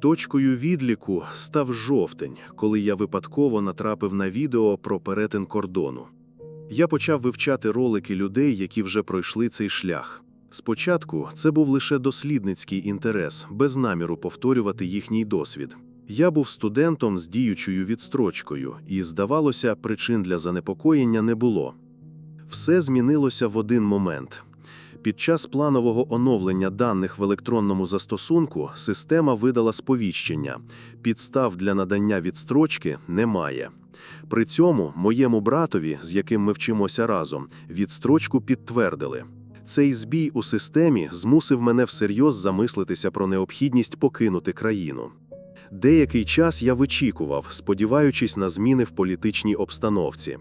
Точкою відліку став жовтень, коли я випадково натрапив на відео про перетин кордону. Я почав вивчати ролики людей, які вже пройшли цей шлях. Спочатку це був лише дослідницький інтерес, без наміру повторювати їхній досвід. Я був студентом з діючою відстрочкою, і, здавалося, причин для занепокоєння не було. Все змінилося в один момент. Під час планового оновлення даних в електронному застосунку система видала сповіщення. Підстав для надання відстрочки немає. При цьому моєму братові, з яким ми вчимося разом, відстрочку підтвердили. Цей збій у системі змусив мене всерйоз замислитися про необхідність покинути країну. Деякий час я вичікував, сподіваючись на зміни в політичній обстановці.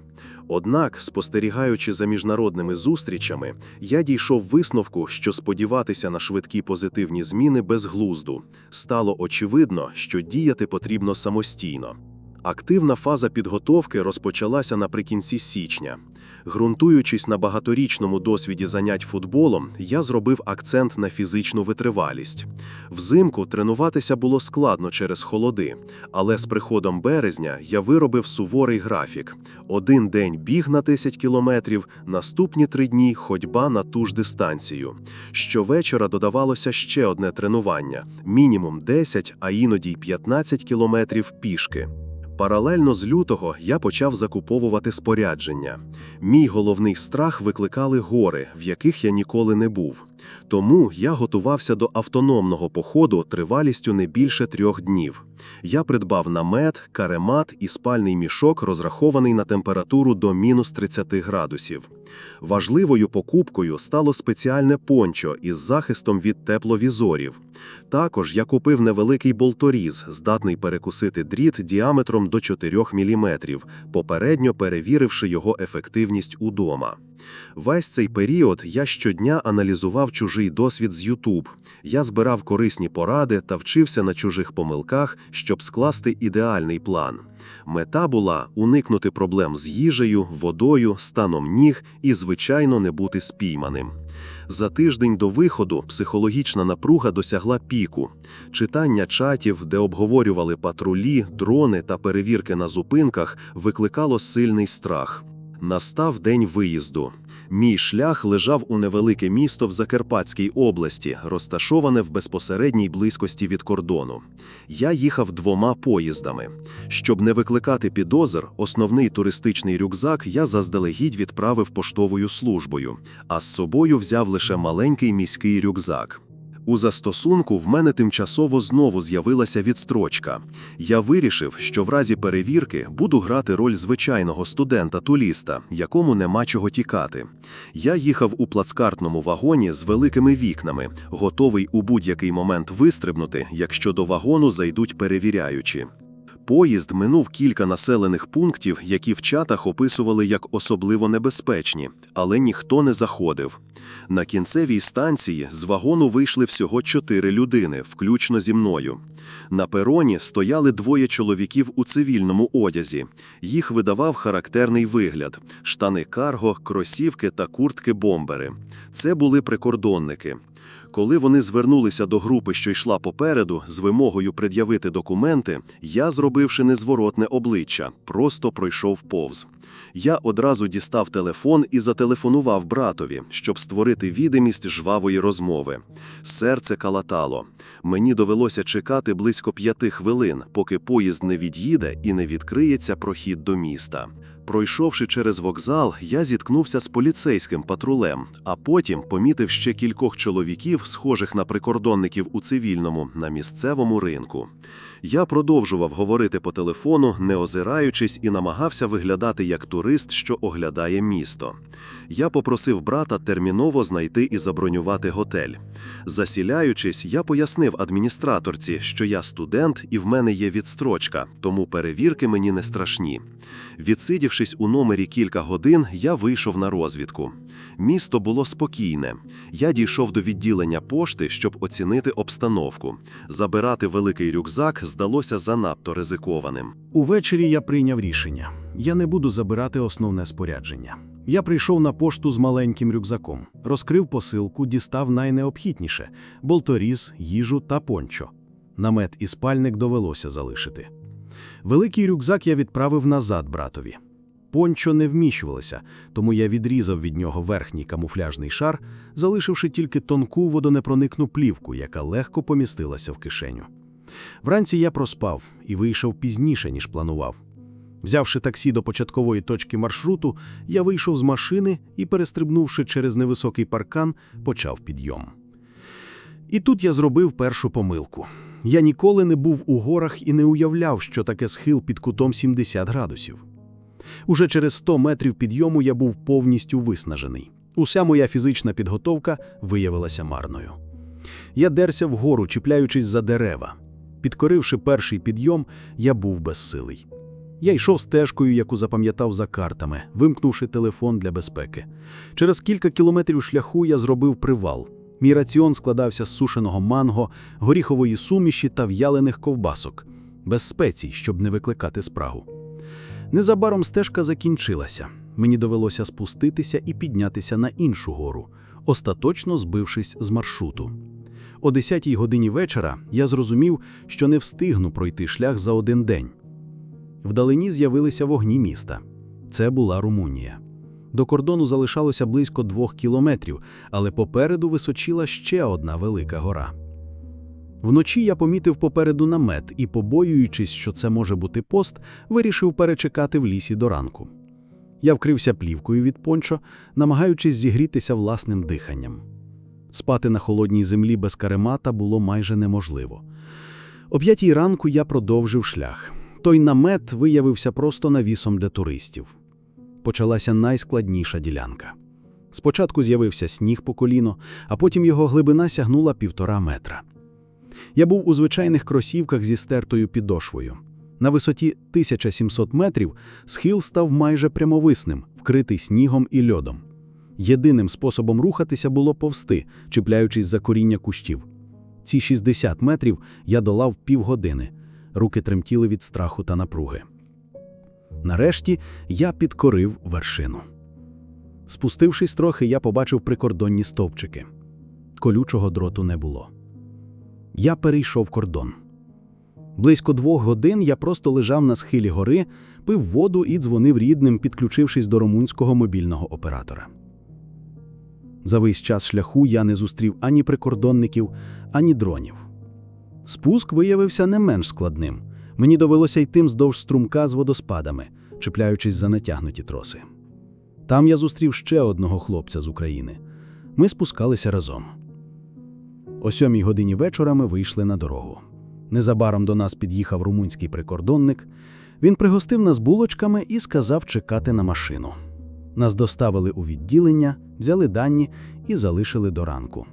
Однак, спостерігаючи за міжнародними зустрічами, я дійшов висновку, що сподіватися на швидкі позитивні зміни безглузду. Стало очевидно, що діяти потрібно самостійно. Активна фаза підготовки розпочалася наприкінці січня. Ґрунтуючись на багаторічному досвіді занять футболом, я зробив акцент на фізичну витривалість. Взимку тренуватися було складно через холоди, але з приходом березня я виробив суворий графік: один день біг на 10 кілометрів, наступні три дні ходьба на ту ж дистанцію. Щовечора додавалося ще одне тренування: мінімум 10, а іноді й 15 кілометрів пішки. Паралельно з лютого я почав закуповувати спорядження. Мій головний страх викликали гори, в яких я ніколи не був. Тому я готувався до автономного походу тривалістю не більше трьох днів. Я придбав намет, каремат і спальний мішок, розрахований на температуру до мінус 30 градусів. Важливою покупкою стало спеціальне пончо із захистом від тепловізорів. Також я купив невеликий болторіз, здатний перекусити дріт діаметром до 4 мм, попередньо перевіривши його ефективність удома. Весь цей період я щодня аналізував чужий досвід з YouTube. Я збирав корисні поради та вчився на чужих помилках, щоб скласти ідеальний план. Мета була уникнути проблем з їжею, водою, станом ніг і, звичайно, не бути спійманим. За тиждень до виходу психологічна напруга досягла піку. Читання чатів, де обговорювали патрулі, дрони та перевірки на зупинках, викликало сильний страх. Настав день виїзду. Мій шлях лежав у невелике місто в Закарпатській області, розташоване в безпосередній близькості від кордону. Я їхав двома поїздами. Щоб не викликати підозр, основний туристичний рюкзак я заздалегідь відправив поштовою службою, а з собою взяв лише маленький міський рюкзак. У застосунку в мене тимчасово знову з'явилася відстрочка. Я вирішив, що в разі перевірки буду грати роль звичайного студента-туліста, якому нема чого тікати. Я їхав у плацкартному вагоні з великими вікнами, готовий у будь-який момент вистрибнути, якщо до вагону зайдуть перевіряючі. Поїзд минув кілька населених пунктів, які в чатах описували як особливо небезпечні, але ніхто не заходив. На кінцевій станції з вагону вийшли всього чотири людини, включно зі мною. На пероні стояли двоє чоловіків у цивільному одязі. Їх видавав характерний вигляд: штани карго, кросівки та куртки-бомбери. Це були прикордонники. Коли вони звернулися до групи, що йшла попереду, з вимогою пред'явити документи, я, зробивши незворотне обличчя, просто пройшов повз. Я одразу дістав телефон і зателефонував братові, щоб створити відомість жвавої розмови. Серце калатало. Мені довелося чекати близько п'яти хвилин, поки поїзд не від'їде і не відкриється прохід до міста. Пройшовши через вокзал, я зіткнувся з поліцейським патрулем, а потім помітив ще кількох чоловіків, схожих на прикордонників у цивільному, на місцевому ринку. Я продовжував говорити по телефону, не озираючись, і намагався виглядати як турист, що оглядає місто. Я попросив брата терміново знайти і забронювати готель. Засіляючись, я пояснив адміністраторці, що я студент і в мене є відстрочка, тому перевірки мені не страшні. Відсидівшись у номері кілька годин, я вийшов на розвідку. Місто було спокійне. Я дійшов до відділення пошти, щоб оцінити обстановку. Забирати великий рюкзак здалося занадто ризикованим. Увечері я прийняв рішення. Я не буду забирати основне спорядження. Я прийшов на пошту з маленьким рюкзаком, розкрив посилку, дістав найнеобхідніше болторіз, їжу та пончо. Намет і спальник довелося залишити. Великий рюкзак я відправив назад братові. Пончо не вміщувалося, тому я відрізав від нього верхній камуфляжний шар, залишивши тільки тонку водонепроникну плівку, яка легко помістилася в кишеню. Вранці я проспав і вийшов пізніше, ніж планував. Взявши таксі до початкової точки маршруту, я вийшов з машини і, перестрибнувши через невисокий паркан, почав підйом. І тут я зробив першу помилку. Я ніколи не був у горах і не уявляв, що таке схил під кутом 70 градусів. Уже через 100 метрів підйому я був повністю виснажений. Уся моя фізична підготовка виявилася марною. Я дерся вгору, чіпляючись за дерева. Підкоривши перший підйом, я був безсилий. Я йшов стежкою, яку запам'ятав за картами, вимкнувши телефон для безпеки. Через кілька кілометрів шляху я зробив привал. Мій раціон складався з сушеного манго, горіхової суміші та в'ялених ковбасок, без спецій, щоб не викликати спрагу. Незабаром стежка закінчилася. Мені довелося спуститися і піднятися на іншу гору, остаточно збившись з маршруту. О 10 годині вечора я зрозумів, що не встигну пройти шлях за один день. Вдалині з'явилися вогні міста. Це була Румунія. До кордону залишалося близько двох кілометрів, але попереду височила ще одна велика гора. Вночі я помітив попереду намет і, побоюючись, що це може бути пост, вирішив перечекати в лісі до ранку. Я вкрився плівкою від пончо, намагаючись зігрітися власним диханням. Спати на холодній землі без каремата було майже неможливо. О п'ятій ранку я продовжив шлях. Той намет виявився просто навісом для туристів. Почалася найскладніша ділянка. Спочатку з'явився сніг по коліно, а потім його глибина сягнула півтора метра. Я був у звичайних кросівках зі стертою підошвою. На висоті 1700 метрів схил став майже прямовисним, вкритий снігом і льодом. Єдиним способом рухатися було повсти, чіпляючись за коріння кущів. Ці 60 метрів я долав півгодини. Руки тремтіли від страху та напруги. Нарешті я підкорив вершину. Спустившись трохи, я побачив прикордонні стовпчики. Колючого дроту не було. Я перейшов кордон. Близько двох годин я просто лежав на схилі гори, пив воду і дзвонив рідним, підключившись до румунського мобільного оператора. За весь час шляху я не зустрів ані прикордонників, ані дронів. Спуск виявився не менш складним. Мені довелося йти вздовж струмка з водоспадами, чіпляючись за натягнуті троси. Там я зустрів ще одного хлопця з України. Ми спускалися разом. О сьомій годині вечора ми вийшли на дорогу. Незабаром до нас під'їхав румунський прикордонник. Він пригостив нас булочками і сказав чекати на машину. Нас доставили у відділення, взяли дані і залишили до ранку.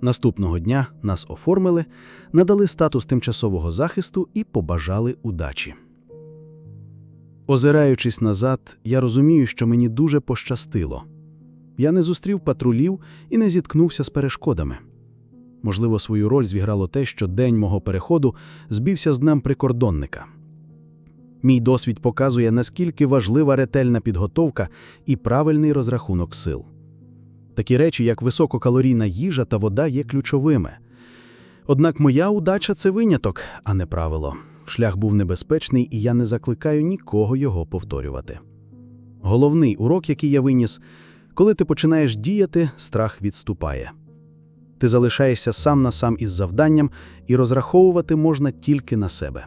Наступного дня нас оформили, надали статус тимчасового захисту і побажали удачі. Озираючись назад, я розумію, що мені дуже пощастило. Я не зустрів патрулів і не зіткнувся з перешкодами. Можливо, свою роль зіграло те, що день мого переходу збився з днем прикордонника. Мій досвід показує, наскільки важлива ретельна підготовка і правильний розрахунок сил. Такі речі, як висококалорійна їжа та вода, є ключовими. Однак моя удача це виняток, а не правило. Шлях був небезпечний, і я не закликаю нікого його повторювати. Головний урок, який я виніс, коли ти починаєш діяти, страх відступає. Ти залишаєшся сам на сам із завданням, і розраховувати можна тільки на себе.